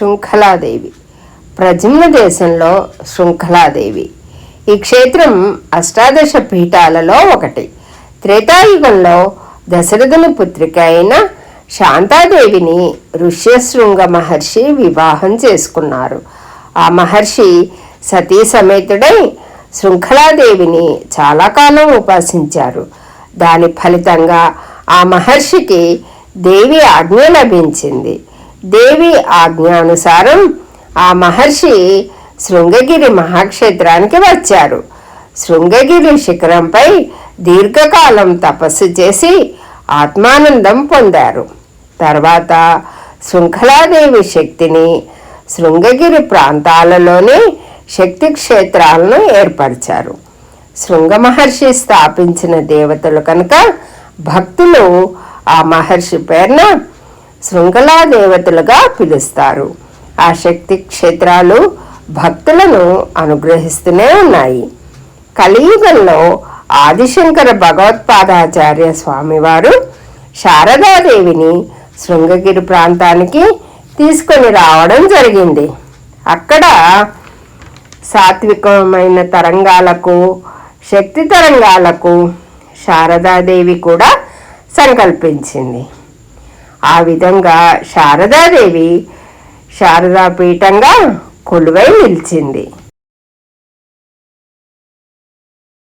శృంఖలాదేవి. ప్రజమ్న దేశంలో శృంఖలాదేవి. ఈ క్షేత్రం అష్టాదశ పీఠాలలో ఒకటి. త్రేతాయుగంలో దశరథుని పుత్రిక అయిన శాంతాదేవిని ఋష్యశృంగ మహర్షి వివాహం చేసుకున్నారు. ఆ మహర్షి సతీ సమేతుడై శృంఖలాదేవిని చాలా కాలం ఉపాసించారు. దాని ఫలితంగా ఆ మహర్షికి దేవి ఆజ్ఞ లభించింది. దేవి ఆజ్ఞానుసారం ఆ మహర్షి శృంగగిరి మహాక్షేత్రానికి వచ్చారు. శృంగగిరి శిఖరంపై దీర్ఘకాలం తపస్సు చేసి ఆత్మానందం పొందారు. తర్వాత శృంఖలాదేవి శక్తిని శృంగగిరి ప్రాంతాలలోని శక్తి క్షేత్రాలను ఏర్పరిచారు. శృంగ మహర్షి స్థాపించిన దేవతలు కనుక భక్తులు ఆ మహర్షి పేరున శృంఖలా దేవతలుగా పిలుస్తారు. ఆ శక్తి క్షేత్రాలు భక్తులను అనుగ్రహిస్తూనే ఉన్నాయి. కలియుగంలో ఆదిశంకర భగవత్పాదాచార్య స్వామివారు శారదాదేవిని శృంగగిరి ప్రాంతానికి తీసుకొని రావడం జరిగింది. అక్కడ సాత్వికమైన తరంగాలకు శక్తి తరంగాలకు శారదాదేవి కూడా సంకల్పించింది. ఆ విధంగా శారదాదేవి శారదాపీఠంగా కొలువై నిలిచింది.